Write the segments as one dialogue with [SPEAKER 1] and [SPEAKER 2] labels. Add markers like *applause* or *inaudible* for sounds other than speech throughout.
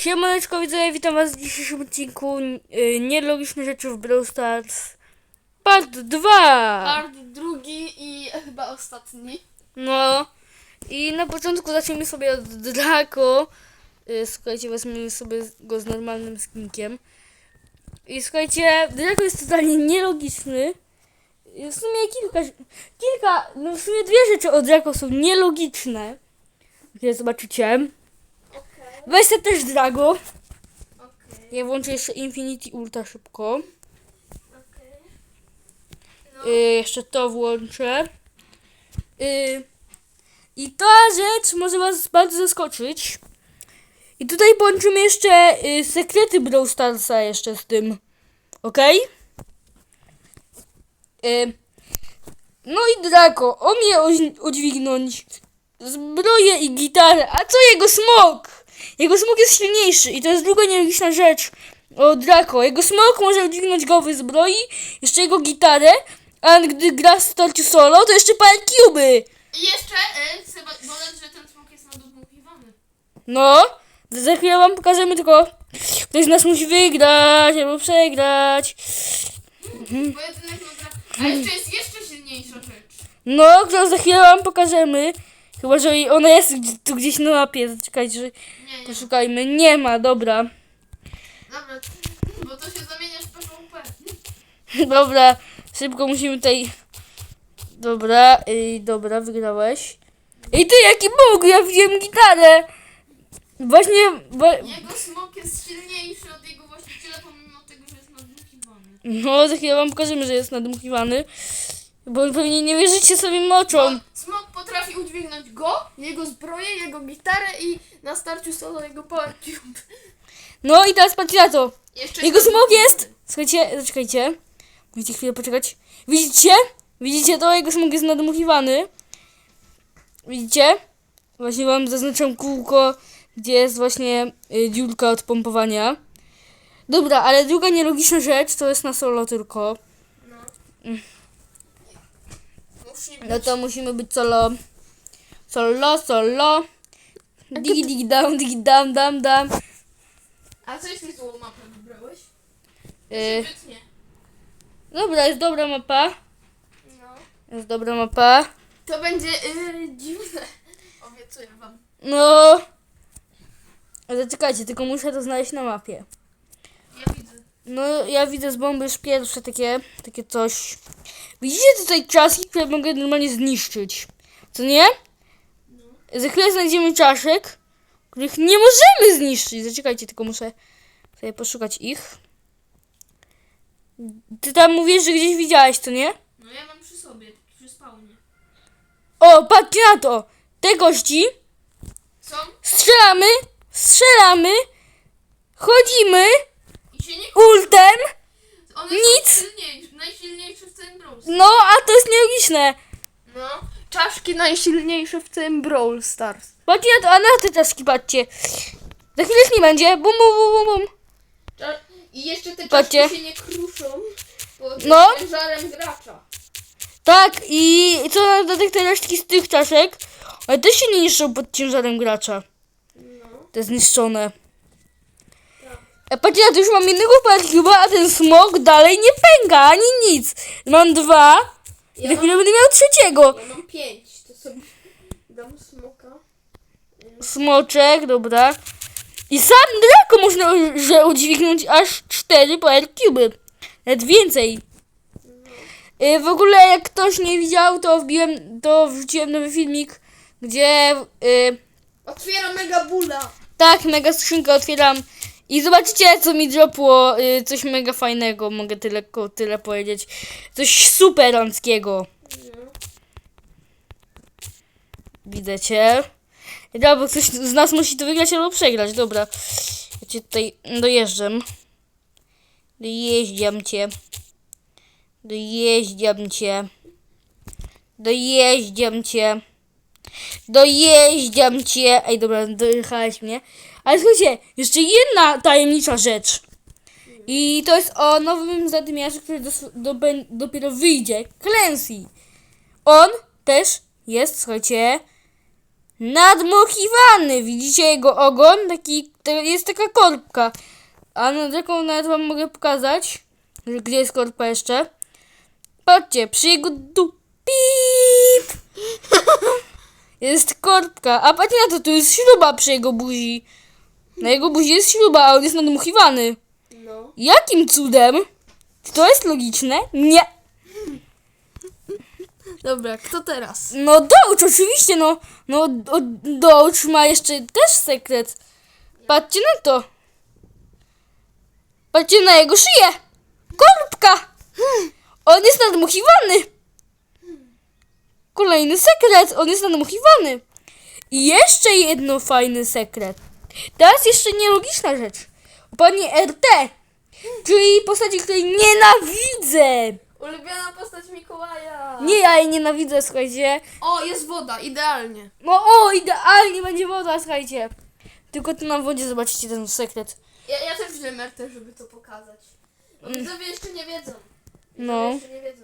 [SPEAKER 1] Siemaneczko widzowie, witam was w dzisiejszym odcinku y, Nielogiczne rzeczy w Brawl Stars Part 2
[SPEAKER 2] Part drugi i chyba ostatni.
[SPEAKER 1] No i na początku zacznijmy sobie od Draco. Y, Słuchajcie, weźmiemy sobie go z normalnym skinkiem. I słuchajcie, Draco jest totalnie nielogiczny. W sumie kilka, kilka, no w sumie dwie rzeczy od Draco są nielogiczne. Gdzie zobaczycie Weź sobie też Drago
[SPEAKER 2] okej,
[SPEAKER 1] Ja włączę jeszcze Infinity Ultra szybko.
[SPEAKER 2] okej. No,
[SPEAKER 1] Y, jeszcze to włączę. Y, I ta rzecz może Was bardzo zaskoczyć. I tutaj połączymy jeszcze y, sekrety Brawl Starsa jeszcze z tym. Ok? Y, no i Draco, on je oś- udźwignąć zbroję i gitarę. A co jego smok? Jego smok jest silniejszy i to jest druga nielogiczna rzecz o Draco. Jego smok może udźwignąć go w zbroi, jeszcze jego gitarę, a gdy gra w starciu solo, to jeszcze parę cuby.
[SPEAKER 2] I jeszcze e, chcę dodać, że ten smok jest nadobłuchiwany.
[SPEAKER 1] No, za chwilę wam pokażemy tylko, ktoś z nas musi wygrać albo przegrać.
[SPEAKER 2] Pojedynek no gra. A jeszcze jest jeszcze silniejsza rzecz.
[SPEAKER 1] No, za chwilę wam pokażemy. Chyba, że ona jest tu gdzieś na mapie. Czekajcie, że
[SPEAKER 2] Nie, nie.
[SPEAKER 1] poszukajmy. Nie ma, dobra.
[SPEAKER 2] Dobra, bo to się zamienia w PvP. *laughs*
[SPEAKER 1] Dobra, szybko musimy tutaj... Dobra, i dobra, wygrałeś. I ty, jaki Bóg, ja wziąłem gitarę. Właśnie, bo...
[SPEAKER 2] Jego smok jest silniejszy od jego właściciela, pomimo tego, że jest nadmuchiwany.
[SPEAKER 1] No, za chwilę wam pokażemy, że jest nadmuchiwany. Bo pewnie nie wierzycie swoim oczom.
[SPEAKER 2] Udźwignąć go, jego zbroję, jego gitarę i na starciu solo jego power cube.
[SPEAKER 1] No i teraz patrzcie na to.
[SPEAKER 2] Jeszcze
[SPEAKER 1] Jego smok
[SPEAKER 2] nadmuchiwany.
[SPEAKER 1] jest... Słuchajcie, zaczekajcie. Musicie chwilę poczekać. Widzicie? Widzicie to? Jego smok jest nadmuchiwany. Widzicie? Właśnie wam zaznaczam kółko, gdzie jest właśnie y, dziurka od pompowania. Dobra, ale druga nielogiczna rzecz to jest na solo tylko.
[SPEAKER 2] No. Musi być.
[SPEAKER 1] No to musimy być solo. Solo, solo. Digi, digi, dam, digi, dam, dam, dam.
[SPEAKER 2] A co jeśli złą mapę wybrałeś?
[SPEAKER 1] Y,
[SPEAKER 2] Wytnie.
[SPEAKER 1] dobra, jest dobra mapa.
[SPEAKER 2] No.
[SPEAKER 1] Jest dobra mapa.
[SPEAKER 2] To będzie yy, dziwne. Obiecuję wam.
[SPEAKER 1] No. Zaczekajcie, tylko muszę to znaleźć na mapie.
[SPEAKER 2] Ja widzę.
[SPEAKER 1] No, ja widzę z bomby już pierwsze takie, takie coś. Widzicie tutaj czaski, które mogę normalnie zniszczyć? Co nie? Za chwilę znajdziemy czaszek, których nie możemy zniszczyć. Zaczekajcie, tylko muszę sobie poszukać ich. Ty tam mówisz, że gdzieś widziałeś, co nie?
[SPEAKER 2] No ja mam przy sobie, przy spawnie.
[SPEAKER 1] O, patrzcie na to! Te gości
[SPEAKER 2] Są
[SPEAKER 1] strzelamy, strzelamy, chodzimy
[SPEAKER 2] i się nie...
[SPEAKER 1] ultem, Nic.
[SPEAKER 2] są silniejsze, najsilniejsze w całym Brawl
[SPEAKER 1] no a to jest nielogiczne.
[SPEAKER 2] No. Czaszki najsilniejsze w całym Brawl Stars.
[SPEAKER 1] Patrzcie na to, a na te czaszki patrzcie. Za chwilę już nie będzie. Bum, bum, bum, bum, bum.
[SPEAKER 2] Cza- I jeszcze te
[SPEAKER 1] Patrzcie.
[SPEAKER 2] czaszki się nie kruszą pod
[SPEAKER 1] No.
[SPEAKER 2] ciężarem gracza.
[SPEAKER 1] Tak, i co na dodatek te resztki z tych czaszek, one też się nie niszczą pod ciężarem gracza.
[SPEAKER 2] No.
[SPEAKER 1] Te zniszczone.
[SPEAKER 2] Tak.
[SPEAKER 1] A patrzcie na to, już mam jednego parkuba, a ten smok dalej nie pęka, ani nic. Mam dwa,
[SPEAKER 2] Ja
[SPEAKER 1] za
[SPEAKER 2] mam,
[SPEAKER 1] chwilę będę miał trzeciego.
[SPEAKER 2] ja mam pięć, to sobie *laughs* dam smoka.
[SPEAKER 1] Smoczek, dobra. I sam Draco można że udźwignąć aż cztery power cuby. Nawet więcej. Y, W ogóle jak ktoś nie widział, to wbiłem, to wrzuciłem nowy filmik, gdzie y,
[SPEAKER 2] Otwieram mega bula.
[SPEAKER 1] tak, mega skrzynkę otwieram i zobaczycie co mi dropło, y, coś mega fajnego, mogę tyle, tyle powiedzieć. Coś superanckiego. Widzicie? Dobra, bo ktoś z nas musi to wygrać albo przegrać, dobra. Ja cię tutaj dojeżdżam. Dojeździam cię. Dojeździam cię. Dojeździam cię. Dojeździam cię. Ej, dobra, dojechałeś mnie. Ale słuchajcie, jeszcze jedna tajemnicza rzecz. I to jest o nowym zadymiarzu, który dos, do, dopiero wyjdzie. Clancy. On też jest, słuchajcie, nadmuchiwany. Widzicie jego ogon? Taki, jest taka korbka. A no taką nawet wam mogę pokazać. Gdzie jest korbka jeszcze? Patrzcie, przy jego du... Pip! *laughs* Jest korbka. A patrzcie na to, tu jest śruba przy jego buzi. Na jego buzi jest śruba, a on jest nadmuchiwany.
[SPEAKER 2] No.
[SPEAKER 1] Jakim cudem? Czy to jest logiczne? Nie.
[SPEAKER 2] Dobra, kto teraz?
[SPEAKER 1] No Doge, oczywiście, no. No o- Doge ma jeszcze też sekret. Patrzcie na to. Patrzcie na jego szyję. Korbka. On jest nadmuchiwany. Kolejny sekret. On jest nadmuchiwany. I jeszcze jedno fajny sekret. Teraz jeszcze nielogiczna rzecz. Pani RT. Czyli postaci, której nienawidzę.
[SPEAKER 2] Ulubiona postać Mikołaja.
[SPEAKER 1] Nie, ja jej nienawidzę, słuchajcie.
[SPEAKER 2] O, jest woda, idealnie.
[SPEAKER 1] No o, idealnie będzie woda, słuchajcie. Tylko tu na wodzie zobaczycie ten sekret.
[SPEAKER 2] Ja, ja też wziąłem RT, żeby to pokazać. Bo widzowie jeszcze nie wiedzą. Widzowie
[SPEAKER 1] No.
[SPEAKER 2] jeszcze nie wiedzą.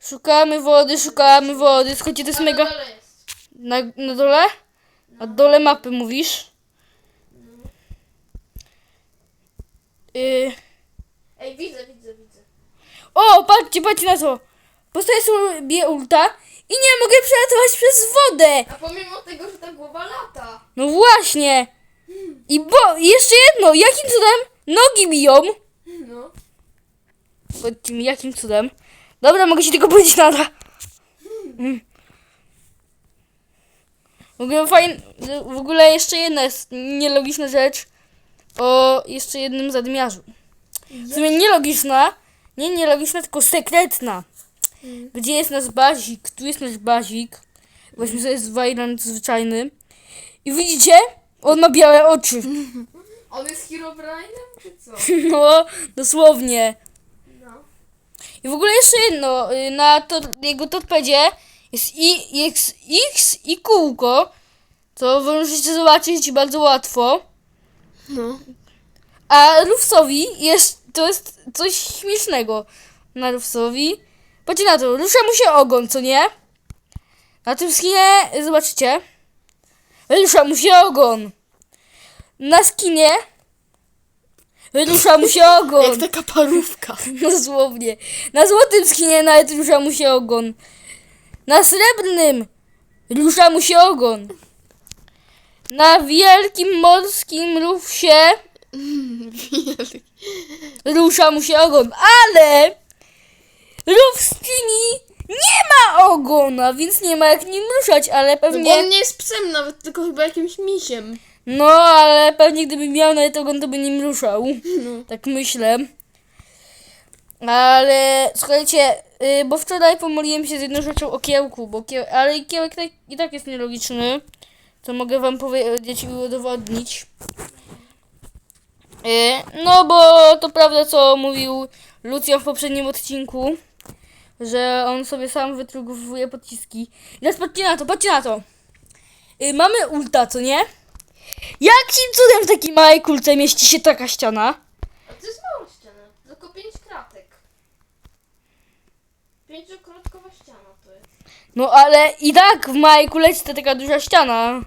[SPEAKER 1] Szukamy wody, szukamy wody. Słuchajcie, to jest
[SPEAKER 2] A
[SPEAKER 1] mega...
[SPEAKER 2] jest.
[SPEAKER 1] Na, na dole? Na dole mapy mówisz? Y...
[SPEAKER 2] Ej, widzę, widzę, widzę.
[SPEAKER 1] O, patrzcie, patrzcie na to. Postawię sobie ulta i nie mogę przelatować przez wodę.
[SPEAKER 2] A pomimo tego, że ta głowa lata.
[SPEAKER 1] No właśnie. I bo, jeszcze jedno, jakim cudem nogi biją?
[SPEAKER 2] No.
[SPEAKER 1] Jakim cudem? Dobra, mogę ci tylko powiedzieć nada. Mm. W ogóle fajn... W ogóle jeszcze jedna jest nielogiczna rzecz o jeszcze jednym zadmiarzu. W sumie nielogiczna, nie nielogiczna, tylko sekretna. Gdzie jest nasz bazik? Tu jest nasz bazik. Weźmy sobie z Wajland zwyczajny. I widzicie? On ma białe oczy. *laughs*
[SPEAKER 2] On jest Herobrine'em, czy co? *laughs*
[SPEAKER 1] No, dosłownie.
[SPEAKER 2] No.
[SPEAKER 1] I w ogóle jeszcze jedno, y, na to, jego torpedzie jest i, jest X i kółko, co wy możecie zobaczyć bardzo łatwo.
[SPEAKER 2] No.
[SPEAKER 1] A Rufsowi jest, to jest coś śmiesznego na Rufsowi. Patrzcie na to, rusza mu się ogon, co nie? Na tym skinie, zobaczycie, rusza mu się ogon. Na skinie rusza mu się ogon.
[SPEAKER 2] taka parówka. *laughs*
[SPEAKER 1] Dosłownie. Na złotym skinie nawet rusza mu się ogon. Na srebrnym rusza mu się ogon. Na wielkim morskim rufsie rusza mu się ogon. Ale rów skini nie ma ogona, więc nie ma jak nim ruszać, ale
[SPEAKER 2] No bo
[SPEAKER 1] pewnie...
[SPEAKER 2] on nie jest psem nawet, tylko chyba jakimś misiem.
[SPEAKER 1] No, ale pewnie gdyby miał nawet ogon, to by nim ruszał.
[SPEAKER 2] No.
[SPEAKER 1] Tak myślę. Ale słuchajcie, y, bo wczoraj pomyliłem się z jedną rzeczą o kiełku, bo ale kiełek tak, i tak jest nielogiczny. To mogę wam powiedzieć i udowodnić. Y, no bo to prawda, co mówił Lucjan w poprzednim odcinku, że on sobie sam wytrugowuje pociski. I teraz patrzcie na to, patrzcie na to. Y, mamy ulta, co nie? Jakim cudem w takiej małej kulce mieści się taka ściana?
[SPEAKER 2] A to jest mała ściana, tylko pięć kratek. Pięciokratkowa ściana to jest.
[SPEAKER 1] No ale i tak w małej kuleczce taka duża ściana.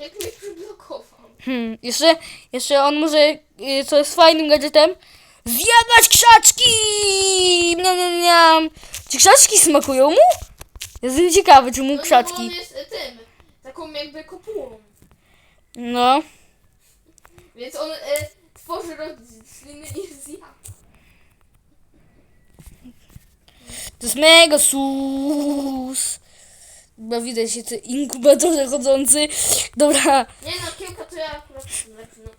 [SPEAKER 2] Jak mnie przyblokował.
[SPEAKER 1] Hmm. Jeszcze, jeszcze on może, y, co jest fajnym gadżetem, zjadać krzaczki! Miam, miam, miam. Czy krzaczki smakują mu? Jestem ciekawy, czy mu
[SPEAKER 2] No, no
[SPEAKER 1] krzaczki.
[SPEAKER 2] on jest e, tym, taką jakby kopułą.
[SPEAKER 1] No.
[SPEAKER 2] Więc on e, tworzy rośliny i zjada.
[SPEAKER 1] To jest mega sus. Chyba widać się te inkubatorze chodzący. Dobra.
[SPEAKER 2] Nie no, kiełka to ja akurat lepszy. No.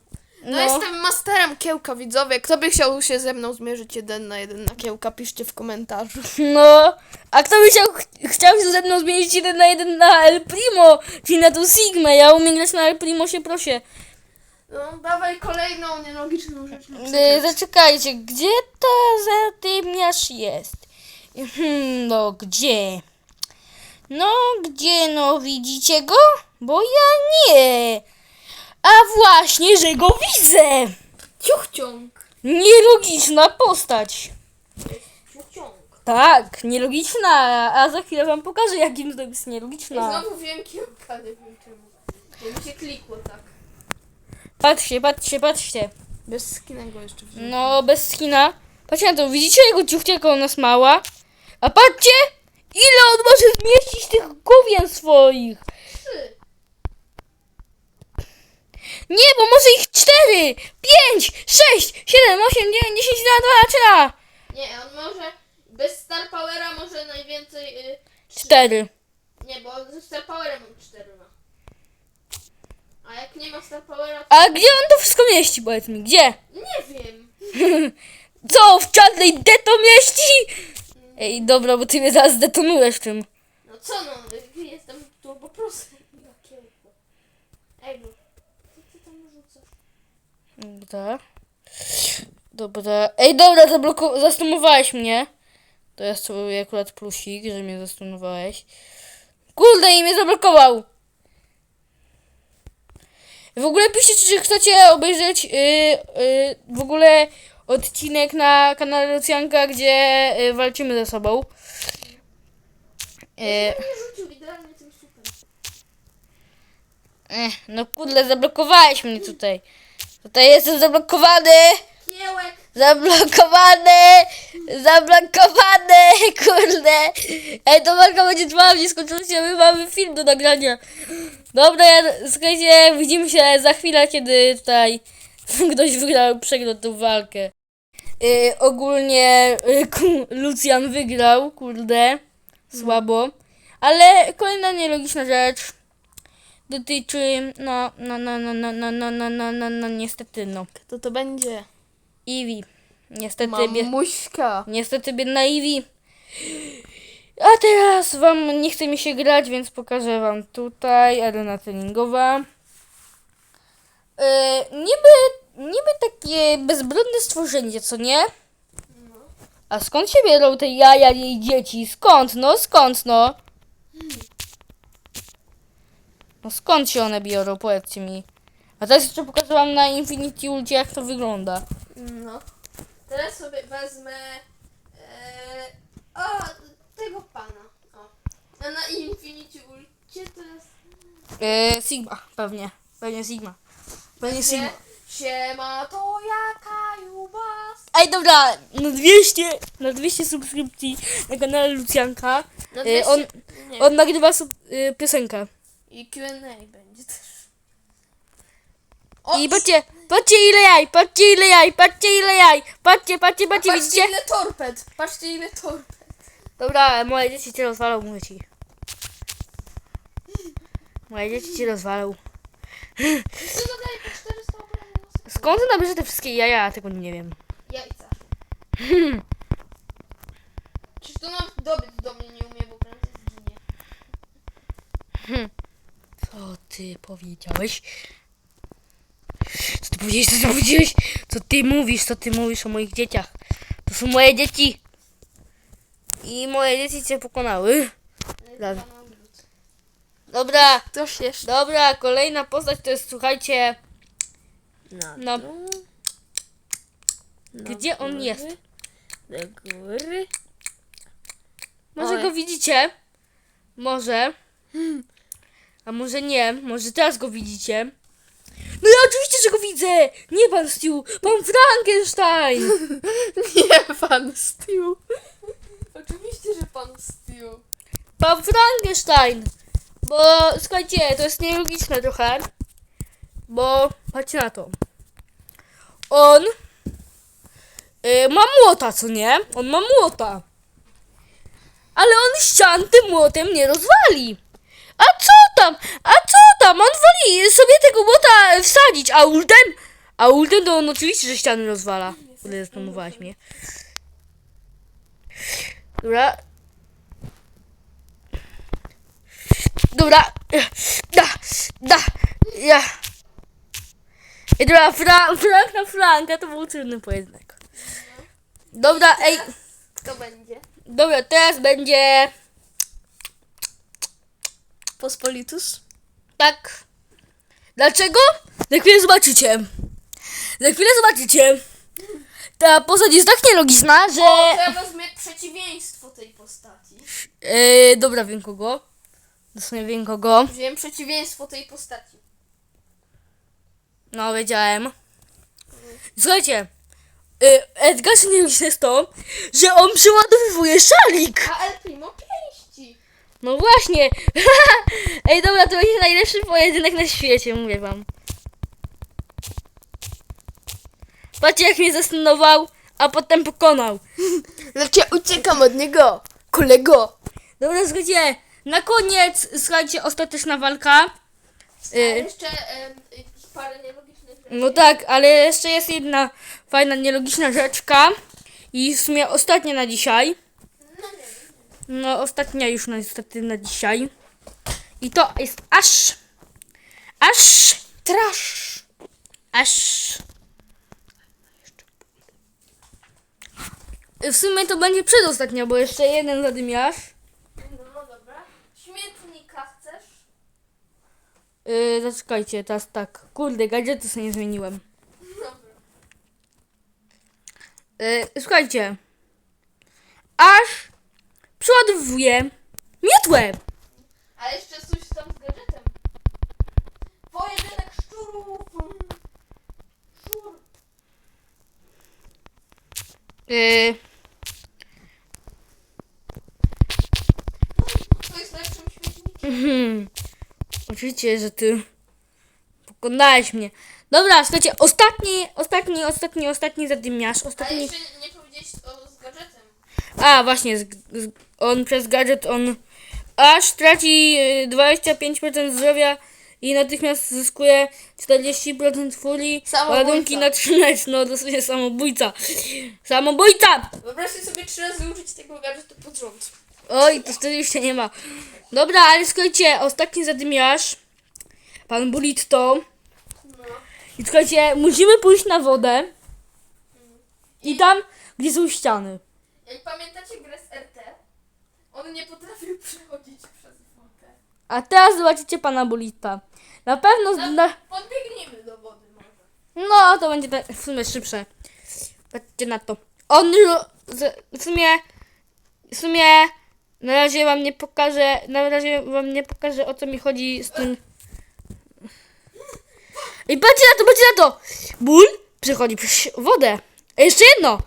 [SPEAKER 2] No,
[SPEAKER 1] No.
[SPEAKER 2] jestem masterem kiełka, widzowie. Kto by chciał się ze mną zmierzyć jeden na jeden na kiełka, piszcie w komentarzu.
[SPEAKER 1] No, a kto by chciał, ch- chciał się ze mną zmienić jeden na jeden na El Primo, czyli na tą Sigmę, ja umiem grać na El Primo, się proszę.
[SPEAKER 2] No, dawaj kolejną nielogiczną rzecz. lub
[SPEAKER 1] E,
[SPEAKER 2] sekret.
[SPEAKER 1] zaczekajcie, gdzie to zadymiarz jest? Hmm, no gdzie? No gdzie, no widzicie go? Bo ja nie. A właśnie, że go widzę.
[SPEAKER 2] Ciuchciąg.
[SPEAKER 1] Nielogiczna postać.
[SPEAKER 2] Ciuchciąg.
[SPEAKER 1] Tak, nielogiczna, a za chwilę wam pokażę, jakim to jest
[SPEAKER 2] I
[SPEAKER 1] nielogiczna.
[SPEAKER 2] znowu wiem kiełka, nie wiem czemu. Bo mi się klikło tak.
[SPEAKER 1] Patrzcie, patrzcie, patrzcie.
[SPEAKER 2] Bez skinego jeszcze wziąłem.
[SPEAKER 1] No, bez skina. Patrzcie na to, widzicie jego ciuchcia, jaka ona jest mała? A patrzcie, ile on może zmieścić tych gówien swoich.
[SPEAKER 2] Trzy.
[SPEAKER 1] Nie, bo może ich cztery, pięć, sześć, siedem, osiem, dziewięć, dziesięć, dwa,
[SPEAKER 2] Nie, on może bez Star Powera może najwięcej. Y, trzy.
[SPEAKER 1] cztery.
[SPEAKER 2] Nie, bo ze Star Powerem on cztery ma. A jak nie ma Star Powera, to
[SPEAKER 1] A gdzie on to wszystko mieści, powiedz mi, gdzie?
[SPEAKER 2] nie wiem. *laughs*
[SPEAKER 1] Co, w czarnej D to mieści? Ej, dobra, bo ty mnie zaraz zdetonujesz tym.
[SPEAKER 2] No co no, jestem tu po prostu. na kiełku. Ej, no. Co ty tam rzucasz?
[SPEAKER 1] Dobra. Dobra. Ej, dobra, zabloko... zastunowałeś mnie. To jest akurat plusik, że mnie zastunowałeś. Kurde, i mnie zablokował. W ogóle piszcie, czy chcecie obejrzeć yy, yy, w ogóle odcinek na kanale Lucjanka, gdzie yy, walczymy ze sobą.
[SPEAKER 2] Tym super.
[SPEAKER 1] eh, no kurde, zablokowałeś mnie tutaj. Tutaj jestem zablokowany.
[SPEAKER 2] Kiełek!
[SPEAKER 1] Zablokowany! Zablokowany! Kurde! Ej, to walka będzie trwała w nieskończoność, a my mamy film do nagrania. Dobra, ja, słuchajcie, widzimy się za chwilę, kiedy tutaj *laughs* ktoś wygrał, przegrał tą walkę. Yy, ogólnie yy, Lucjan wygrał, kurde, słabo. Ale kolejna nielogiczna rzecz dotyczy, no, no, no, no, no, no, no, no, no, no, no niestety, no.
[SPEAKER 2] Kto to będzie?
[SPEAKER 1] Eevee. Niestety, bie-
[SPEAKER 2] Mamuśka.
[SPEAKER 1] niestety biedna Eevee. A teraz wam nie chce mi się grać, więc pokażę wam tutaj arena treningowa. Yy, niby, niby takie bezbronne stworzenie, co nie?
[SPEAKER 2] No.
[SPEAKER 1] A skąd się biorą te jaja jej dzieci? Skąd no? Skąd no? No skąd się one biorą? Powiedzcie mi. A teraz jeszcze pokażę wam na Infinity Ulti jak to wygląda.
[SPEAKER 2] No. Teraz sobie wezmę. E, o, tego pana. O. A na Infinity Ulcie teraz.
[SPEAKER 1] Yy, Sigma, pewnie. Pewnie Sigma. Pewnie Sigma.
[SPEAKER 2] Sie, siema, to jaka jubas.
[SPEAKER 1] Ej, dobra, na 200, na 200 subskrypcji na kanale Lucjanka
[SPEAKER 2] Na
[SPEAKER 1] yy, on,
[SPEAKER 2] nie.
[SPEAKER 1] on nagrywa sub, yy, piosenkę.
[SPEAKER 2] I QA będzie też. O,
[SPEAKER 1] I patrzcie, patrzcie ile jaj, patrzcie ile jaj, patrzcie ile jaj, patrzcie, patrzcie, patrzcie,
[SPEAKER 2] patrzcie
[SPEAKER 1] widzicie?
[SPEAKER 2] ile torped. Patrzcie ile torped.
[SPEAKER 1] Dobra, moje dzieci cię rozwalą, mówię ci. Moje dzieci cię rozwalą.
[SPEAKER 2] Co dodaje po
[SPEAKER 1] Skąd nabierze te wszystkie jaja? Ja tego nie wiem.
[SPEAKER 2] Jajca. Czyż to nam dobyć do mnie nie umie, bo prędzej zginie.
[SPEAKER 1] Co ty powiedziałeś? Co ty powiedziałeś? Co ty powiedziałeś? Co ty mówisz? Co ty mówisz o moich dzieciach? To są moje dzieci. I moje dzieci cię pokonały. Dobra. Dobra,
[SPEAKER 2] Ktoś jeszcze.
[SPEAKER 1] dobra, kolejna postać to jest, słuchajcie,
[SPEAKER 2] Na
[SPEAKER 1] no,
[SPEAKER 2] dół, na
[SPEAKER 1] gdzie on
[SPEAKER 2] góry,
[SPEAKER 1] jest?
[SPEAKER 2] Do góry.
[SPEAKER 1] Może
[SPEAKER 2] Oj.
[SPEAKER 1] go widzicie? Może. A może nie, może teraz go widzicie. No ja oczywiście, że go widzę! Nie pan Stu, pan Frankenstein! *laughs*
[SPEAKER 2] Nie, pan Stu. Oczywiście, że pan Stu.
[SPEAKER 1] Pan Frankenstein! Bo słuchajcie, to jest nielogiczne trochę. Bo patrzcie na to. On y, ma młota, co nie? On ma młota. Ale on ścian tym młotem nie rozwali. A co tam? A co tam? On woli sobie tego młota wsadzić, a ultem? A ultem to on oczywiście, że ściany rozwala. Kurde, zastanowałeś mnie. Dobra, Dobra. Da, da, ja. I dobra, Frank, Frank na Franka to był trudny pojedynek. Dobra, ej,
[SPEAKER 2] Kto będzie?
[SPEAKER 1] dobra, teraz będzie
[SPEAKER 2] Pospolitus?
[SPEAKER 1] tak. Dlaczego? Za chwilę zobaczycie. Za chwilę zobaczycie. ta postać jest tak nielogiczna, że...
[SPEAKER 2] O, to ja wezmę przeciwieństwo tej postaci.
[SPEAKER 1] Yy, dobra, wiem kogo. Dosłownie wiem kogo.
[SPEAKER 2] Wziąłem przeciwieństwo tej postaci.
[SPEAKER 1] No, wiedziałem. Słuchajcie, yy, Edgarze nielogiczne jest to, że on przeładowuje szalik.
[SPEAKER 2] A El Primo pięści.
[SPEAKER 1] No właśnie. *laughs* Ej, dobra, to będzie najlepszy pojedynek na świecie, mówię wam. Patrzcie, jak mnie zastanował, a potem pokonał.
[SPEAKER 2] Lecz *laughs* ja uciekam od niego, kolego.
[SPEAKER 1] Dobra, słuchajcie, na koniec, słuchajcie, ostateczna walka. Y,
[SPEAKER 2] jeszcze em, jakieś parę nielogicznych rzeczy.
[SPEAKER 1] no tak, ale jeszcze jest jedna fajna, nielogiczna rzeczka. I w sumie ostatnia na dzisiaj.
[SPEAKER 2] No nie wiem.
[SPEAKER 1] No, ostatnia już niestety na dzisiaj. I to jest aż. Aż. Trash. Aż. W sumie to będzie przedostatnia, bo jeszcze jeden zadymiarz.
[SPEAKER 2] No dobra. Śmietnika chcesz?
[SPEAKER 1] Yy, zaczekajcie, teraz tak. Kurde, gadżety sobie nie zmieniłem. Yy, słuchajcie. Aż przeładowuje miotłę.
[SPEAKER 2] A jeszcze coś tam z gadżetem. Pojedynek szczurów. Szczur.
[SPEAKER 1] Yy,
[SPEAKER 2] To jest lepszym śmietnikiem.
[SPEAKER 1] Mhm. Oczywiście, że ty pokonałeś mnie. Dobra, słuchajcie, ostatni, ostatni, ostatni, ostatni zadymiarz.
[SPEAKER 2] A
[SPEAKER 1] Ostatni.
[SPEAKER 2] jeszcze nie, powiedziałeś o, z gadżetem.
[SPEAKER 1] A, właśnie, z, z, on przez gadżet on aż traci y, 25% zdrowia i natychmiast zyskuje 40% furii.
[SPEAKER 2] Samobójca.
[SPEAKER 1] Ładunki na 13, no dosłownie samobójca. Samobójca!
[SPEAKER 2] Wyobraźcie sobie trzy razy użyć tego gadżetu pod rząd.
[SPEAKER 1] Oj, to wtedy już się nie ma. Dobra, ale słuchajcie, ostatni zadymiarz. Pan Bulitto. I słuchajcie, musimy pójść na wodę. I tam, gdzie są ściany.
[SPEAKER 2] Jak pamiętacie grę z RT, on nie potrafił przechodzić przez wodę.
[SPEAKER 1] A teraz zobaczycie pana Bulitta. Na pewno...
[SPEAKER 2] No,
[SPEAKER 1] Na...
[SPEAKER 2] podbiegnijmy do wody może.
[SPEAKER 1] No, to będzie te- w sumie szybsze. Patrzcie na to. On z- w sumie... W sumie... Na razie wam nie pokażę... Na razie wam nie pokażę, o co mi chodzi z tym... I patrzcie na to, patrzcie na to! Ból przechodzi przez wodę. A jeszcze jedno!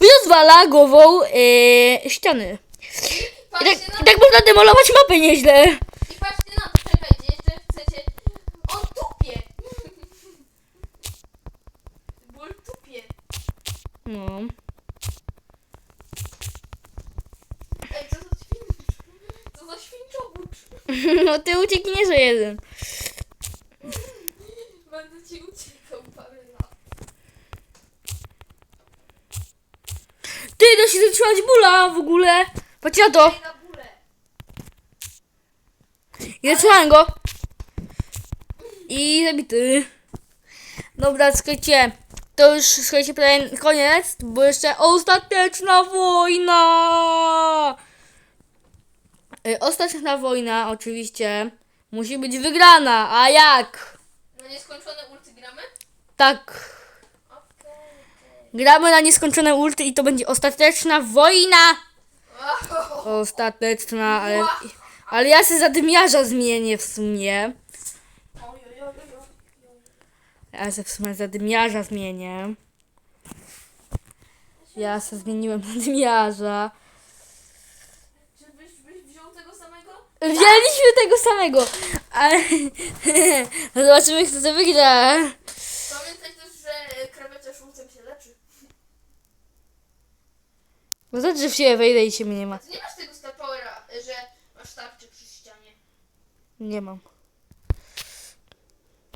[SPEAKER 1] Rozwala głową yy, ściany. I tak, I tak można demolować mapę nieźle.
[SPEAKER 2] I patrzcie na to, czekajcie, jeszcze chcecie. On tupie! Ból tupie.
[SPEAKER 1] No.
[SPEAKER 2] Ej, co za świn... Co za świńczobócz. *laughs*
[SPEAKER 1] No ty uciekniesz o jeden.
[SPEAKER 2] Będę ci uciekał parę lat.
[SPEAKER 1] Ty, da się zatrzymać bóla w ogóle. Patrzcie na to.
[SPEAKER 2] Ej, na bólę.
[SPEAKER 1] I zatrzymałem go. I zabity. Dobra, słuchajcie. To już, słuchajcie, prawie koniec, bo jeszcze ostateczna wojna. Y, Ostateczna wojna, oczywiście, musi być wygrana. A jak?
[SPEAKER 2] Na nieskończone ulty gramy?
[SPEAKER 1] Tak. Gramy na nieskończone ulty i to będzie ostateczna wojna. Ostateczna, ale, ale ja się zadymiarza zmienię w sumie. Ja się w sumie zadymiarza zmienię. Ja się zmieniłem zadymiarza.
[SPEAKER 2] Czy byś, byś wziął tego samego?
[SPEAKER 1] Wzięliśmy tego samego, ale *laughs* zobaczymy kto to wygra.
[SPEAKER 2] Pamiętaj też, że krewecia żółcem się leczy.
[SPEAKER 1] Bo zobacz, że w siebie wejdę i się mnie nie ma.
[SPEAKER 2] Ty nie masz tego star powera, że masz tarczę przy ścianie.
[SPEAKER 1] Nie mam.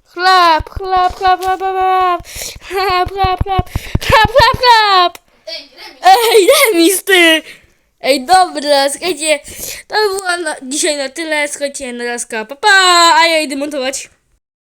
[SPEAKER 1] Chlap, chlap, chlap, chlap, chlap, chlap, chlap, chlap, chlap, chlap, chlap, chlap.
[SPEAKER 2] Ej, remis!
[SPEAKER 1] Ej, remis ty! Ej, dobra, słuchajcie, to było na, dzisiaj na tyle, słuchajcie, na raska, pa, pa, a ja idę montować.